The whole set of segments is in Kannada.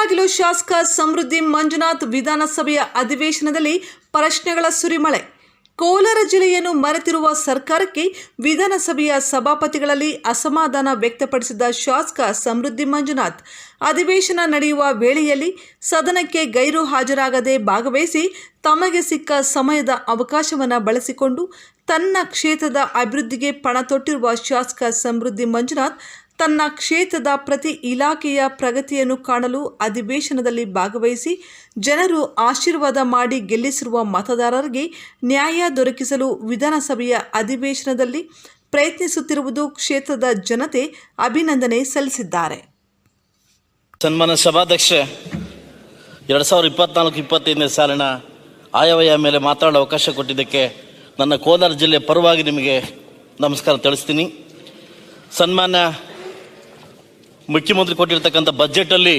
ಮುಳಬಾಗಿಲು ಶಾಸಕ ಸಮೃದ್ಧಿ ಮಂಜುನಾಥ್ ವಿಧಾನಸಭೆಯ ಅಧಿವೇಶನದಲ್ಲಿ ಪ್ರಶ್ನೆಗಳ ಸುರಿಮಳೆ. ಕೋಲಾರ ಜಿಲ್ಲೆಯನ್ನು ಮರೆತಿರುವ ಸರ್ಕಾರಕ್ಕೆ ವಿಧಾನಸಭೆಯ ಸಭಾಪತಿಗಳಲ್ಲಿ ಅಸಮಾಧಾನ ವ್ಯಕ್ತಪಡಿಸಿದ ಶಾಸಕ ಸಮೃದ್ಧಿ ಮಂಜುನಾಥ್, ಅಧಿವೇಶನ ನಡೆಯುವ ವೇಳೆಯಲ್ಲಿ ಸದನಕ್ಕೆ ಗೈರು ಹಾಜರಾಗದೆ ಭಾಗವಹಿಸಿ ತಮಗೆ ಸಿಕ್ಕ ಸಮಯದ ಅವಕಾಶವನ್ನು ಬಳಸಿಕೊಂಡು ತನ್ನ ಕ್ಷೇತ್ರದ ಅಭಿವೃದ್ಧಿಗೆ ಪಣ ತೊಟ್ಟಿರುವ ಶಾಸಕ ಸಮೃದ್ಧಿ ಮಂಜುನಾಥ್ ತನ್ನ ಕ್ಷೇತ್ರದ ಪ್ರತಿ ಇಲಾಖೆಯ ಪ್ರಗತಿಯನ್ನು ಕಾಣಲು ಅಧಿವೇಶನದಲ್ಲಿ ಭಾಗವಹಿಸಿ ಜನರು ಆಶೀರ್ವಾದ ಮಾಡಿ ಗೆಲ್ಲಿಸಿರುವ ಮತದಾರರಿಗೆ ನ್ಯಾಯ ದೊರಕಿಸಲು ವಿಧಾನಸಭೆಯ ಅಧಿವೇಶನದಲ್ಲಿ ಪ್ರಯತ್ನಿಸುತ್ತಿರುವುದು ಕ್ಷೇತ್ರದ ಜನತೆ ಅಭಿನಂದನೆ ಸಲ್ಲಿಸಿದ್ದಾರೆ. ಸನ್ಮಾನ ಸಭಾಧ್ಯಕ್ಷ ಎರಡು ಸಾವಿರದ ಇಪ್ಪತ್ನಾಲ್ಕು ಇಪ್ಪತ್ತೈದನೇ ಸಾಲಿನ ಆಯವ್ಯಯ ಮೇಲೆ ಮಾತಾಡೋ ಅವಕಾಶ ಕೊಟ್ಟಿದ್ದಕ್ಕೆ ನನ್ನ ಕೋಲಾರ ಜಿಲ್ಲೆ ಪರವಾಗಿ ನಿಮಗೆ ನಮಸ್ಕಾರ ತಿಳಿಸ್ತೀನಿ. ಸನ್ಮಾನ್ಯ ಮುಖ್ಯಮಂತ್ರಿ ಕೊಟ್ಟಿರ್ತಕ್ಕಂಥ ಬಜೆಟಲ್ಲಿ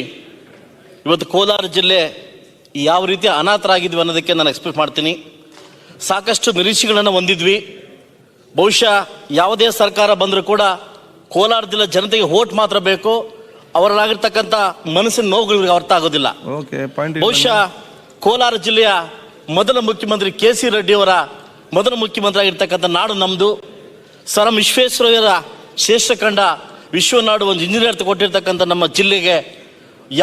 ಇವತ್ತು ಕೋಲಾರ ಜಿಲ್ಲೆ ಯಾವ ರೀತಿ ಅನಾಥರಾಗಿದ್ವಿ ಅನ್ನೋದಕ್ಕೆ ನಾನು ಎಕ್ಸ್ಪೆಕ್ಟ್ ಮಾಡ್ತೀನಿ. ಸಾಕಷ್ಟು ನಿರೀಕ್ಷೆಗಳನ್ನು ಹೊಂದಿದ್ವಿ. ಬಹುಶಃ ಯಾವುದೇ ಸರ್ಕಾರ ಬಂದರೂ ಕೂಡ ಕೋಲಾರ ಜಿಲ್ಲೆ ಜನತೆಗೆ ಓಟ್ ಮಾತ್ರ ಬೇಕು. ಅವರಲ್ಲಾಗಿರ್ತಕ್ಕಂಥ ಮನಸ್ಸಿನ ನೋವುಗಳಿಗೆ ಅರ್ಥ ಆಗೋದಿಲ್ಲ. ಬಹುಶಃ ಕೋಲಾರ ಜಿಲ್ಲೆಯ ಮೊದಲ ಮುಖ್ಯಮಂತ್ರಿ ಕೆ ಸಿ ರೆಡ್ಡಿಯವರ ಮೊದಲ ಮುಖ್ಯಮಂತ್ರಿ ಆಗಿರ್ತಕ್ಕಂಥ ನಾಡು ನಮ್ಮದು ಸರ್ ಎಂ ವಿಶ್ವೇಶ್ವರಯ್ಯರ ಶ್ರೇಷ್ಠ ಕಂಡ ವಿಶ್ವನಾಡು ಒಂದು ಇಂಜಿನಿಯರ್ ಕೊಟ್ಟಿರ್ತಕ್ಕಂಥ ನಮ್ಮ ಜಿಲ್ಲೆಗೆ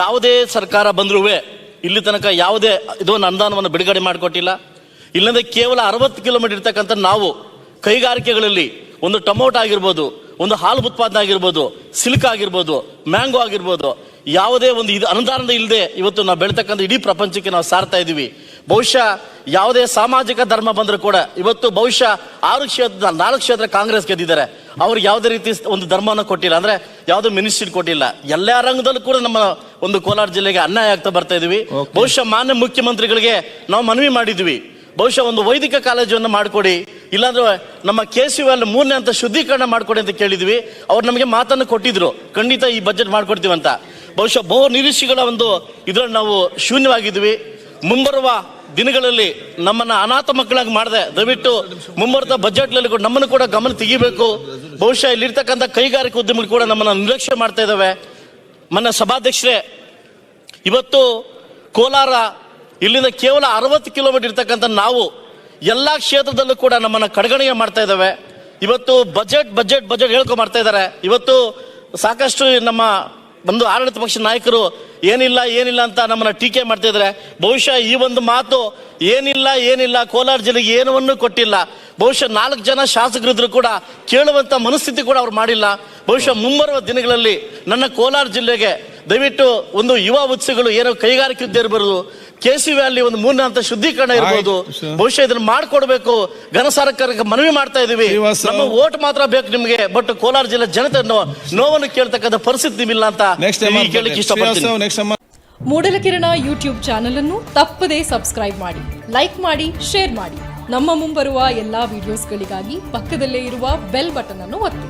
ಯಾವುದೇ ಸರ್ಕಾರ ಬಂದರೂ ಇಲ್ಲಿ ತನಕ ಯಾವುದೇ ಇದೊಂದು ಅನುದಾನವನ್ನು ಬಿಡುಗಡೆ ಮಾಡಿಕೊಟ್ಟಿಲ್ಲ. ಇಲ್ಲಂದ್ರೆ ಕೇವಲ ಅರವತ್ತು ಕಿಲೋಮೀಟರ್ ಇರ್ತಕ್ಕಂಥ ನಾವು ಕೈಗಾರಿಕೆಗಳಲ್ಲಿ ಒಂದು ಟೊಮೊಟೊ ಆಗಿರ್ಬೋದು, ಒಂದು ಹಾಲು ಉತ್ಪಾದನೆ ಆಗಿರ್ಬೋದು, ಸಿಲ್ಕ್ ಆಗಿರ್ಬೋದು, ಮ್ಯಾಂಗೋ ಆಗಿರ್ಬೋದು, ಯಾವುದೇ ಒಂದು ಇದು ಅನುದಾನದ ಇಲ್ಲದೆ ಇವತ್ತು ನಾವು ಬೆಳೀತಕ್ಕಂಥ ಇಡೀ ಪ್ರಪಂಚಕ್ಕೆ ನಾವು ಸಾರ್ತಾ ಇದ್ದೀವಿ ಬಹುಶಃ ಯಾವುದೇ ಸಾಮಾಜಿಕ ಧರ್ಮ ಬಂದರೂ ಕೂಡ ಇವತ್ತು ಬಹುಶಃ ಆರು ಕ್ಷೇತ್ರ ನಾಲ್ಕು ಕ್ಷೇತ್ರ ಕಾಂಗ್ರೆಸ್ ಗೆದ್ದಿದ್ದಾರೆ. ಅವ್ರಿಗೆ ಯಾವುದೇ ರೀತಿ ಒಂದು ಧರ್ಮವನ್ನು ಕೊಟ್ಟಿಲ್ಲ ಅಂದ್ರೆ ಯಾವುದೋ ಮಿನಿಸ್ಟ್ರಿ ಕೊಟ್ಟಿಲ್ಲ. ಎಲ್ಲ ರಂಗದಲ್ಲೂ ಕೂಡ ನಮ್ಮ ಒಂದು ಕೋಲಾರ ಜಿಲ್ಲೆಗೆ ಅನ್ಯಾಯ ಆಗ್ತಾ ಬರ್ತಾ ಇದೀವಿ ಬಹುಶಃ ಮಾನ್ಯ ಮುಖ್ಯಮಂತ್ರಿಗಳಿಗೆ ನಾವು ಮನವಿ ಮಾಡಿದ್ವಿ. ಬಹುಶಃ ಒಂದು ವೈದಿಕ ಕಾಲೇಜನ್ನು ಮಾಡಿಕೊಡಿ. ಇಲ್ಲಾಂದ್ರೆ ನಮ್ಮ ಕೆ ಸಿ ಅಲ್ಲಿ ಮೂರನೇ ಅಂತ ಶುದ್ಧೀಕರಣ ಮಾಡಿಕೊಡಿ ಅಂತ ಕೇಳಿದ್ವಿ. ಅವ್ರು ನಮಗೆ ಮಾತನ್ನು ಕೊಟ್ಟಿದ್ರು. ಖಂಡಿತ ಈ ಬಜೆಟ್ ಮಾಡ್ಕೊಡ್ತೀವಿ ಅಂತ. ಬಹುಶಃ ಬಹು ನಿರೀಕ್ಷೆಗಳ ಒಂದು ಇದರಲ್ಲಿ ನಾವು ಶೂನ್ಯವಾಗಿದ್ವಿ. ಮುಂಬರುವ ದಿನಗಳಲ್ಲಿ ನಮ್ಮನ್ನ ಅನಾಥ ಮಕ್ಕಳಾಗಿ ಮಾಡಿದೆ. ದಯವಿಟ್ಟು ಮುಂಬರದ ಬಜೆಟ್ನಲ್ಲಿ ಕೂಡ ನಮ್ಮನ್ನು ಕೂಡ ಗಮನ ತೆಗಿಬೇಕು. ಬಹುಶಃ ಇಲ್ಲಿರ್ತಕ್ಕಂಥ ಕೈಗಾರಿಕಾ ಉದ್ಯಮಗಳು ಕೂಡ ನಮ್ಮನ್ನ ನಿರ್ಲಕ್ಷ್ಯ ಮಾಡ್ತಾ ಇದ್ದಾವೆ ಮನ್ನ ಸಭಾಧ್ಯಕ್ಷರೇ, ಇವತ್ತು ಕೋಲಾರ, ಇಲ್ಲಿಂದ ಕೇವಲ ಅರವತ್ತು ಕಿಲೋಮೀಟರ್ ಇರ್ತಕ್ಕಂಥ ನಾವು ಎಲ್ಲ ಕ್ಷೇತ್ರದಲ್ಲೂ ಕೂಡ ನಮ್ಮನ್ನ ಕಡೆಗಣೆಯ ಮಾಡ್ತಾ ಇದ್ದಾವೆ ಇವತ್ತು ಬಜೆಟ್ ಬಜೆಟ್ ಬಜೆಟ್ ಹೇಳ್ಕೊ ಮಾಡ್ತಾ ಇದ್ದಾರೆ ಇವತ್ತು ಸಾಕಷ್ಟು ನಮ್ಮ ಒಂದು ಆಡಳಿತ ಪಕ್ಷ ನಾಯಕರು, ಏನಿಲ್ಲ ಏನಿಲ್ಲ ಅಂತ ನಮ್ಮನ್ನ ಟೀಕೆ ಮಾಡ್ತಾ ಇದ್ದಾರೆ ಬಹುಶಃ ಈ ಒಂದು ಮಾತು ಏನಿಲ್ಲ ಏನಿಲ್ಲ, ಕೋಲಾರ ಜಿಲ್ಲೆಗೆ ಏನವನ್ನೂ ಕೊಟ್ಟಿಲ್ಲ. ಬಹುಶಃ ನಾಲ್ಕು ಜನ ಶಾಸಕರಿದ್ರು ಕೂಡ ಕೇಳುವಂತ ಮನಸ್ಥಿತಿ ಕೂಡ ಅವ್ರು ಮಾಡಿಲ್ಲ. ಬಹುಶಃ ಮುಂಬರುವ ದಿನಗಳಲ್ಲಿ ನನ್ನ ಕೋಲಾರ ಜಿಲ್ಲೆಗೆ ದಯವಿಟ್ಟು ಒಂದು ಯುವ ಉತ್ಸವಗಳು ಏನೋ ಕೈಗಾರಿಕೆ ಇರಬಾರದು ಕೆ ಸಿ ವ್ಯಾಲಿ ಒಂದು ಮೂರನೇ ಹಂತ ಶುದ್ಧೀಕರಣ ಇರಬಹುದು ಆಯ್ತು, ಬಹುಶಃ ಇದನ್ನ ಮಾಡ್ಕೊಡ್ಬೇಕು. ಘನ ಸರ್ಕಾರಕ್ಕೆ ಮನವಿ ಮಾಡ್ತಾ ಇದೀವಿ. ನಮ್ಮ ಓಟ್ ಮಾತ್ರ ಬೇಕು ನಿಮಗೆ ಬಟ್ ಕೋಲಾರ ಜಿಲ್ಲೆ ಜನತೆ ನೋವನ್ನು ಕೇಳ್ತಕ್ಕಂಥ ಪರಿಸ್ಥಿತಿ ನಿಮ್ಮಿಲ್ಲ ಅಂತ ಕೇಳಲಿಕ್ಕೆ ಇಷ್ಟಪಡ್ತೀನಿ. ಮೂಡಲಕಿರಣ ಯೂಟ್ಯೂಬ್ ಚಾನಲ್ ಅನ್ನು ತಪ್ಪದೇ ಸಬ್ಸ್ಕ್ರೈಬ್ ಮಾಡಿ ಲೈಕ್ ಮಾಡಿ ಶೇರ್ ಮಾಡಿ. ನಮ್ಮ ಮುಂಬರುವ ಎಲ್ಲಾ ವಿಡಿಯೋಸ್ಗಳಿಗಾಗಿ ಪಕ್ಕದಲ್ಲೇ ಇರುವ ಬೆಲ್ ಬಟನ್ ಅನ್ನು ಒತ್ತಿ.